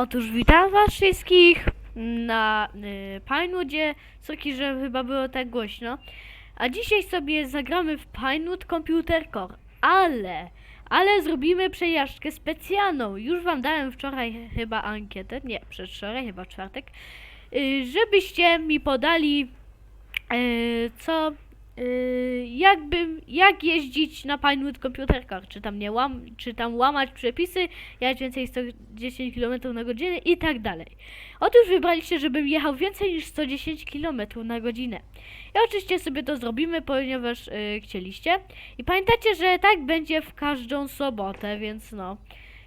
Otóż witam was wszystkich na y, Pinewoodzie. Sorki, że chyba było tak głośno. A dzisiaj sobie zagramy w Pinewood Computer Core. Ale, ale zrobimy przejażdżkę specjalną. Już wam dałem wczoraj chyba ankietę, nie, przedwczoraj, chyba w czwartek. Y, żebyście mi podali y, co y, jakby jak jeździć na Computer Core, czy tam nie łam, czy tam łamać przepisy, jechać więcej niż 110 km na godzinę i tak dalej. Otóż wybraliście, żebym jechał więcej niż 110 km na godzinę. I oczywiście sobie to zrobimy, ponieważ y, chcieliście. I pamiętajcie, że tak będzie w każdą sobotę, więc no.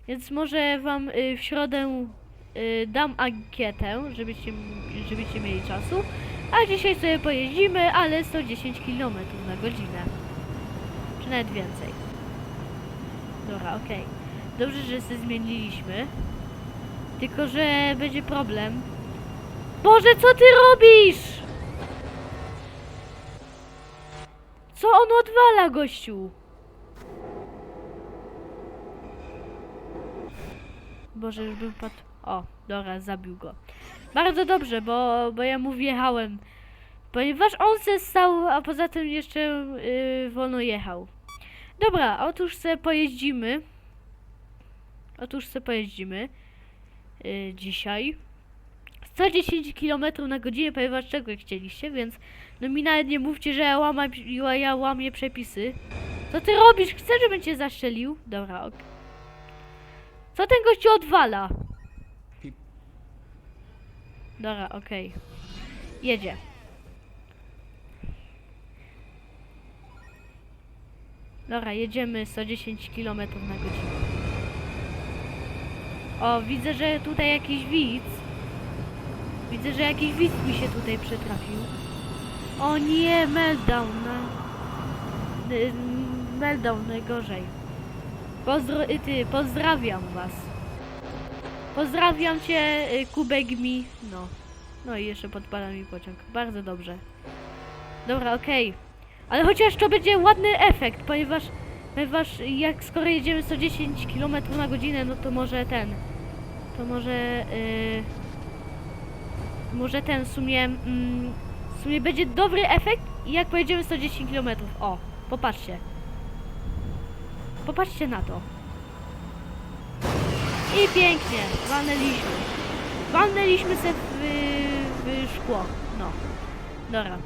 Więc może wam y, w środę y, dam ankietę, żebyście, żebyście mieli czasu. A dzisiaj sobie pojeździmy, ale 110 km na godzinę. Czy nawet więcej. Dobra, okej. Dobrze, że się zmieniliśmy. Tylko, że będzie problem. Boże, co ty robisz? Co on odwala, gościu? Boże, już bym padł. O, dobra, zabił go. Bardzo dobrze, bo, bo ja mu wjechałem. Ponieważ on se stał, a poza tym jeszcze yy, wolno jechał. Dobra, otóż se pojeździmy. Otóż se pojeździmy. Yy, dzisiaj. 110 km na godzinę, ponieważ czego chcieliście, więc no mi nawet nie mówcie, że ja, łama, ja, ja łamię przepisy. Co ty robisz? Chcę, żebym cię zastrzelił? Dobra, ok. Co ten gościu odwala? Dobra, okej. Jedzie. Dobra, jedziemy 110 km na godzinę. O, widzę, że tutaj jakiś widz. Widzę, że jakiś widz mi się tutaj przytrafił. O nie, meltdown. Meltdown najgorzej. Pozdro... y, Ty, pozdrawiam was. Pozdrawiam cię, y, Kubek mi. No. No i jeszcze podpala mi pociąg. Bardzo dobrze. Dobra, okej. Ale chociaż to będzie ładny efekt, ponieważ, ponieważ jak skoro jedziemy 110 km na godzinę, no to może ten. To może. y, może ten w sumie. Mm, w sumie będzie dobry efekt, jak pojedziemy 110 km. O, popatrzcie. Popatrzcie na to. I pięknie, walnęliśmy. Walnęliśmy se w, w szkło. No. Dobra.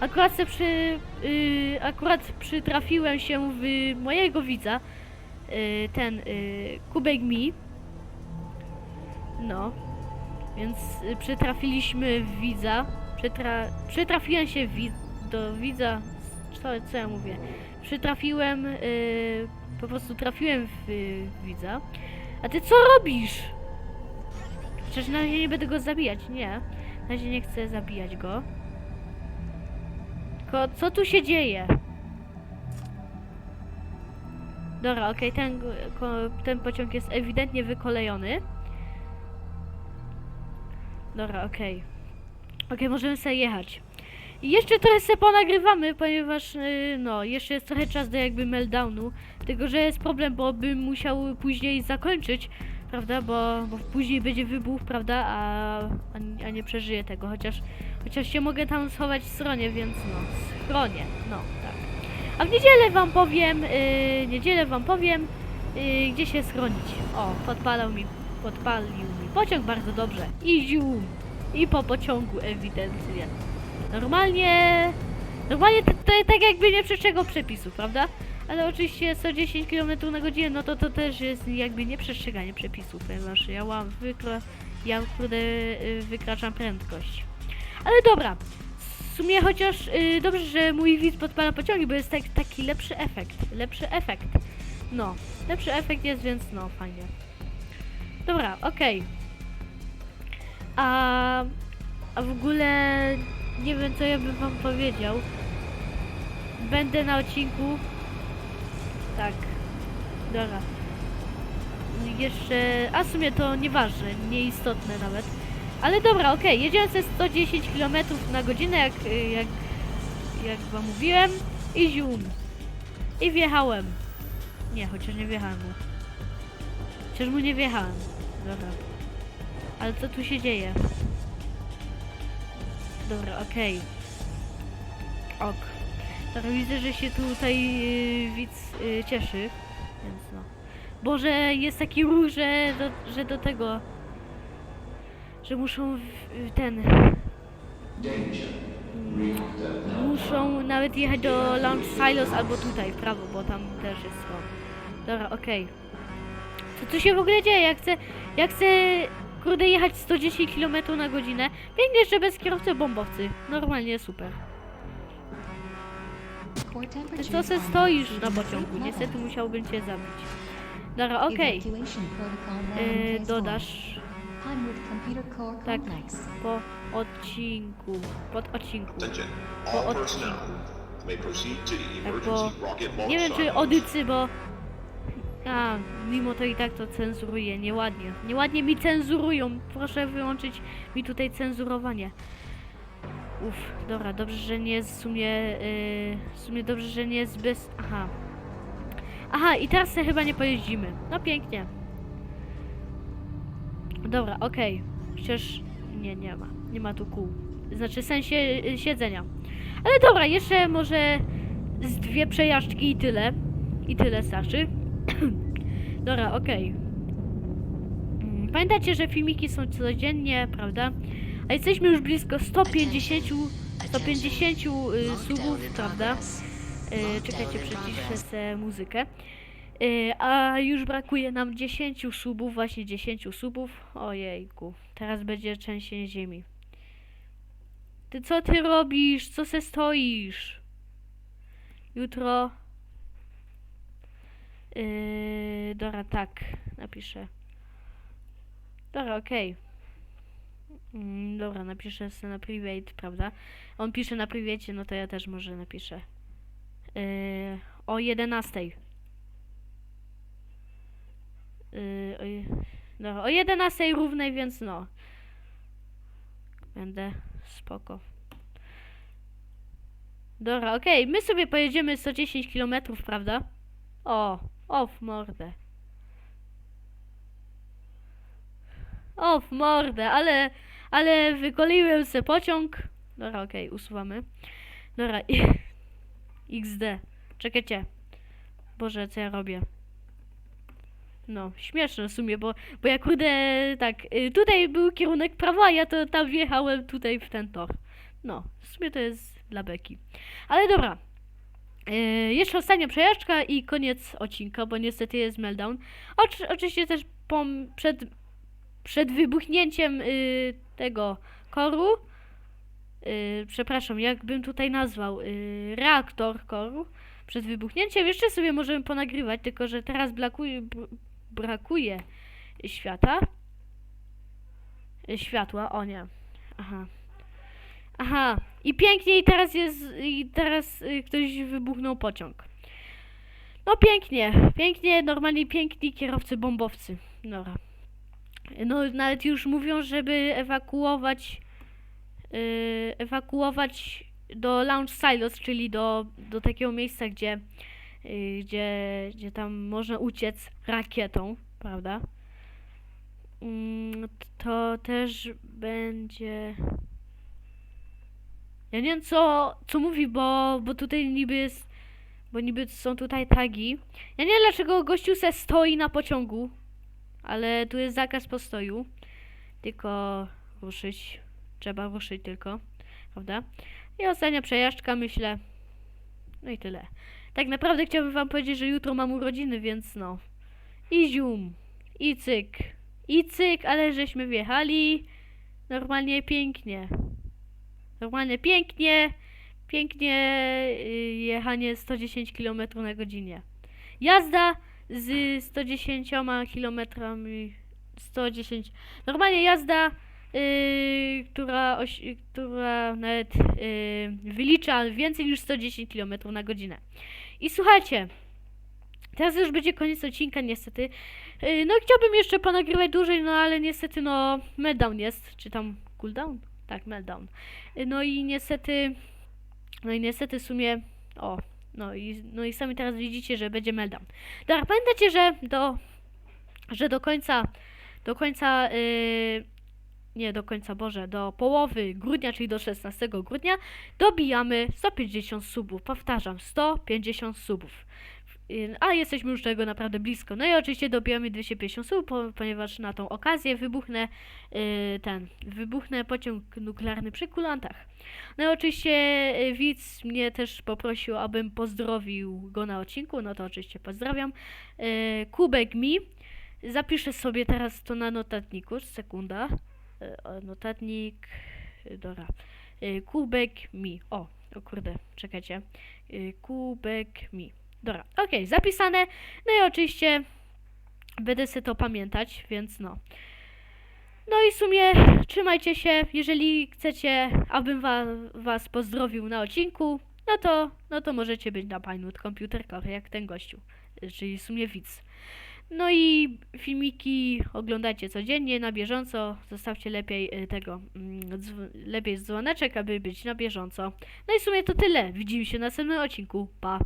Akurat se przy, y, akurat przytrafiłem się w mojego widza. Y, ten y, kubek mi. No. Więc y, przytrafiliśmy w widza. Przytra, przytrafiłem się wi- do widza. Co, co ja mówię? Przytrafiłem, y, po prostu trafiłem w, w widza. A ty co robisz? Przecież na razie nie będę go zabijać, nie. Na razie nie chcę zabijać go. Tylko co tu się dzieje? Dobra, okej, ten, ko- ten pociąg jest ewidentnie wykolejony. Dobra, okej. Okej, możemy sobie jechać. I jeszcze trochę sobie ponagrywamy, ponieważ yy, no, jeszcze jest trochę czas do jakby meltdownu. Tylko, że jest problem, bo bym musiał później zakończyć, prawda, bo, bo później będzie wybuch, prawda, a, a, a nie przeżyję tego, chociaż, chociaż się mogę tam schować w stronie, więc no, schronie, no, tak. A w niedzielę wam powiem, yy, niedzielę wam powiem, yy, gdzie się schronić. O, podpalał mi, podpalił mi pociąg bardzo dobrze. I zium. I po pociągu ewidentnie. Normalnie, normalnie to, to tak jakby nie przestrzegał przepisów, prawda? Ale oczywiście 110 km na godzinę, no to to też jest jakby nieprzestrzeganie przepisów, ponieważ ja łam wykra, ja kurde y, wykraczam prędkość. Ale dobra, w sumie chociaż y, dobrze, że mój widz podpala pociągi, bo jest tak, taki lepszy efekt, lepszy efekt. No, lepszy efekt jest, więc no, fajnie. Dobra, okej. A, a w ogóle nie wiem co ja bym wam powiedział. Będę na odcinku. Tak. Dobra. Jeszcze. A w sumie to nieważne, nieistotne nawet. Ale dobra, okej, jedziemy ze 110 km na godzinę, jak, jak, jak wam mówiłem. I zium. I wjechałem. Nie, chociaż nie wjechałem mu. Chociaż mu nie wjechałem. Dobra. Ale co tu się dzieje? Dobra, okej. Ok. Dobra, widzę, że się tutaj yy, widz yy, cieszy, więc no. Boże, jest taki ruch, że do, że do tego, że muszą w, ten, muszą nawet jechać do Launch Silos albo tutaj w prawo, bo tam też jest to. Dobra, okej. Co tu się w ogóle dzieje? Ja chcę, ja chcę, kurde, jechać 110 km na godzinę. Pięknie, że bez kierowcy bombowcy. Normalnie super. Ty co se stoisz na pociągu? Niestety musiałbym cię zabić. Dobra, okej. Yy, dodasz Tak. po odcinku. Pod odcinku. Po odcinku. Tak, launch nie wiem czy odycy, bo a, mimo to i tak to cenzuruje, nieładnie. Nieładnie mi cenzurują. Proszę wyłączyć mi tutaj cenzurowanie. Uff, dobra, dobrze, że nie w sumie, yy, w sumie dobrze, że nie jest bez, aha. Aha, i teraz chyba nie pojeździmy. No pięknie. Dobra, okej. Chociaż nie, nie ma. Nie ma tu kół. Znaczy sensie y, siedzenia. Ale dobra, jeszcze może z dwie przejażdżki i tyle. I tyle starczy. dobra, okej. Mm, Pamiętajcie, że filmiki są codziennie, prawda? A jesteśmy już blisko 150, 150 y, subów, prawda? Y, czekajcie, przyciszę sobie muzykę. Y, a już brakuje nam 10 subów, właśnie 10 subów. Ojejku, teraz będzie trzęsienie ziemi. Ty co ty robisz? Co se stoisz? Jutro. Yy, dobra, tak, napiszę. Dobra, okej. Mm, dobra, napiszę sobie na private, prawda? On pisze na private, no to ja też może napiszę. Yy, o 11. Yy, o, dobra, o 11 równej, więc no. Będę spoko. Dobra, okej, my sobie pojedziemy 110 km, prawda? O, o w mordę. O w mordę, ale, ale wykoliłem se pociąg. Dobra, okej, usuwamy. Dobra, i, XD. Czekajcie. Boże, co ja robię? No, śmieszne w sumie, bo, bo ja kurde, tak, y, tutaj był kierunek prawa, a ja to tam wjechałem tutaj w ten tor. No, w sumie to jest dla beki. Ale dobra. Y, jeszcze ostatnia przejażdżka i koniec odcinka, bo niestety jest meltdown. Oczy, oczywiście też przed, przed wybuchnięciem y, tego koru, y, przepraszam, jakbym tutaj nazwał, y, reaktor koru, przed wybuchnięciem jeszcze sobie możemy ponagrywać, tylko że teraz brakuje, br- brakuje świata. Światła, o nie. Aha. Aha. I pięknie i teraz jest, i teraz y, ktoś wybuchnął pociąg. No pięknie, pięknie, normalnie piękni kierowcy bombowcy. Dobra. No nawet już mówią, żeby ewakuować yy, ewakuować do Launch Silos, czyli do, do takiego miejsca, gdzie, yy, gdzie, gdzie tam można uciec rakietą, prawda? Mm, to też będzie. Ja nie wiem co, co mówi, bo, bo tutaj niby jest. Bo niby są tutaj tagi. Ja nie wiem dlaczego gościu se stoi na pociągu. Ale tu jest zakaz postoju. Tylko ruszyć. Trzeba ruszyć tylko. Prawda? I ostatnia przejażdżka, myślę. No i tyle. Tak naprawdę chciałbym wam powiedzieć, że jutro mam urodziny, więc no. I zium. I cyk. I cyk, ale żeśmy wjechali. Normalnie pięknie. Normalnie pięknie. Pięknie y, jechanie 110 km na godzinie. Jazda z 110 km 110. Normalnie jazda, yy, która, oś, która nawet yy, wylicza więcej niż 110 km na godzinę. I słuchajcie, teraz już będzie koniec odcinka niestety. Yy, no chciałbym jeszcze ponagrywać dłużej, no ale niestety no meltdown jest, czy tam cooldown? Tak, meltdown. Yy, no i niestety, no i niestety w sumie, o, no i, no i sami teraz widzicie, że będzie meltdown. Dobra, pamiętajcie, że do, że do końca do końca, y, nie do końca, Boże, do połowy grudnia, czyli do 16 grudnia, dobijamy 150 subów. Powtarzam, 150 subów. A jesteśmy już tego naprawdę blisko. No i oczywiście dobijamy 250 subów, po, ponieważ na tą okazję wybuchnę y, ten, wybuchnę pociąg nuklearny przy kulantach. No i oczywiście y, widz mnie też poprosił, abym pozdrowił go na odcinku, no to oczywiście pozdrawiam. Y, Kubek mi. Zapiszę sobie teraz to na notatniku, sekunda. Notatnik, dobra. Kubek mi. O, o kurde, czekajcie. Kubek mi. Dobra, okej, zapisane. No i oczywiście będę sobie to pamiętać, więc no. No i w sumie trzymajcie się. Jeżeli chcecie, abym wa was pozdrowił na odcinku, no to, no to możecie być na Pinewood Computer Core, jak ten gościu, czyli w sumie widz. No i filmiki oglądajcie codziennie, na bieżąco. Zostawcie lepiej y, tego, mm, dzw- lepiej dzwoneczek, aby być na bieżąco. No i w sumie to tyle. Widzimy się w następnym odcinku. Pa!